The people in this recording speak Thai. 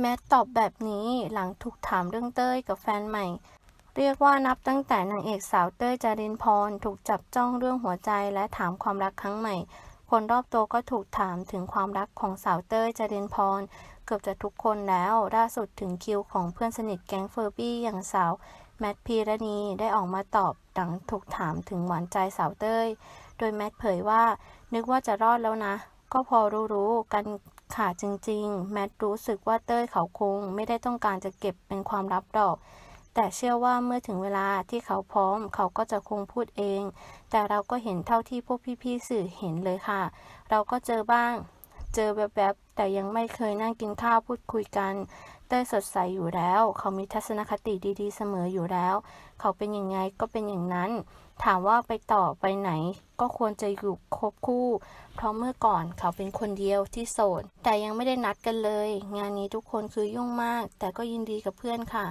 แมทตอบแบบนี้หลังถูกถามเรื่องเต้ยกับแฟนใหม่ เรียกว่านับตั้งแต่นางเอกสาวเต้ยจารินพรถูกจับจ้องเรื่องหัวใจและถามความรักครั้งใหม่ คนรอบตัวก็ถูกถามถึงความรักของสาวเต้ยจารินพรเกือบจะทุกคนแล้วล่าสุดถึงคิวของเพื่อนสนิทแก๊งเฟอร์บี้อย่างสาวแมทพีรณีได้ออกมาตอบหลังถูกถามถึงหวานใจสาวเต้ย โดยแมทเผยว่า นึกว่าจะรอดแล้วนะ ก็พอรู้ๆกัน ค่ะจริง ๆ แมทรู้สึกว่าเต้ยเขาคงไม่ได้ต้องการจะเก็บเป็นความลับดอก แต่เชื่อว่าเมื่อถึงเวลาที่เขาพร้อม เขาก็จะคงพูดเอง แต่เราก็เห็นเท่าที่พวกพี่ๆสื่อเห็นเลยค่ะ เราก็เจอบ้าง เจอแบบแบบๆ แต่ยังไม่เคยนั่งกินข้าวพูดคุยกัน เต้ยสดใสอยู่แล้ว เขามีทัศนคติดีๆ เสมออยู่แล้ว เขาเป็นยังไงก็เป็นอย่างนั้น ถามว่าไปต่อไปไหน ก็ควรจะอยู่คบคู่ เพราะเมื่อก่อนเขาเป็นคนเดียวที่โสดแต่ยังไม่ได้นัดกันเลย งานนี้ทุกคนคือยุ่งมาก แต่ก็ยินดีกับเพื่อนค่ะ